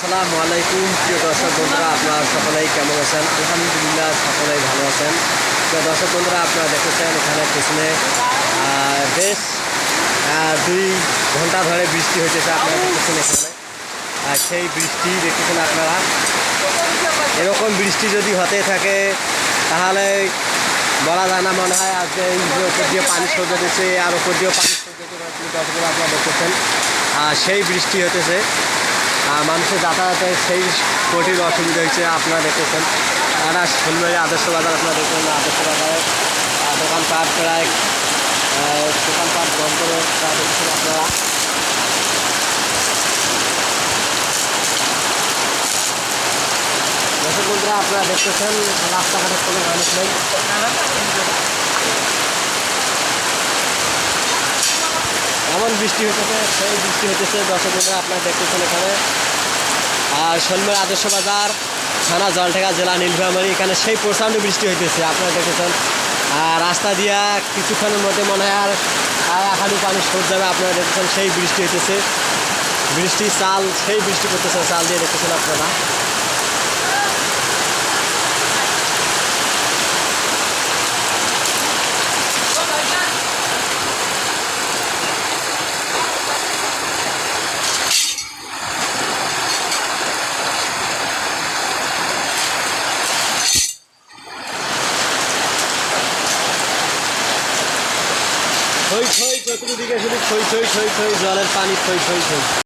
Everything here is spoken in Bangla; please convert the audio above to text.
আসসালামু আলাইকুম। প্রিয় দর্শক বন্ধুরা, আপনারা সকলেই কেমন আছেন? আলহামদুলিল্লাহ সকলেই ভালো আছেন। প্রিয় দর্শক বন্ধুরা, আপনারা দেখেছেন এখানে পিছনে বেশ দুই ঘণ্টা ধরে বৃষ্টি হইতেছে আপনারা দেখতেছেন এখানে। আর সেই বৃষ্টি দেখেছেন আপনারা। এরকম বৃষ্টি যদি হতে থাকে, তাহলে বলা যায় না মনে হয় আজকে উপর দিয়ে পানি সরে দিচ্ছে আর উপর দিয়েও পানি দিতে দর্শকরা আপনারা দেখেছেন। আর সেই বৃষ্টি হতেছে মানুষের যাতায়াতের সেই কঠিন অসুবিধা হয়েছে আপনারা দেখেছেন আর ফুলবাড়ি আদর্শ বাজার আপনারা দেখবেন আদর্শ বাজারে দোকানপাট প্রায় দোকানপাট বন্ধ করে প্রায় দেখতেছেন আপনারা। দর্শক বন্ধুরা, আপনারা দেখতেছেন রাস্তাঘাটের কোনো মানুষ নেই। এমন বৃষ্টি হতেছে সেই বৃষ্টি হতেছে দর্শক বন্ধুরা আপনারা দেখতেছেন এখানে। আর সন্মের আদর্শ বাজার, থানা জলঢাকা জেলা নীলফামারী, এখানে সেই প্রচণ্ড বৃষ্টি হইতেছে, আপনারা দেখেছেন আর রাস্তা দিয়া কিছুক্ষণের মধ্যে মনে হয় আর এখানে পানি সর যাবে, আপনারা দেখেছেন সেই বৃষ্টি হইতেছে। বৃষ্টি চাল, সেই বৃষ্টি করতেছে, চাল দিয়ে দেখতেছেন আপনারা। থই ছয় চতুর্দিকে শুধু ছয় ছয় ছয় ছয় জলের পানি ছয় ছয় থই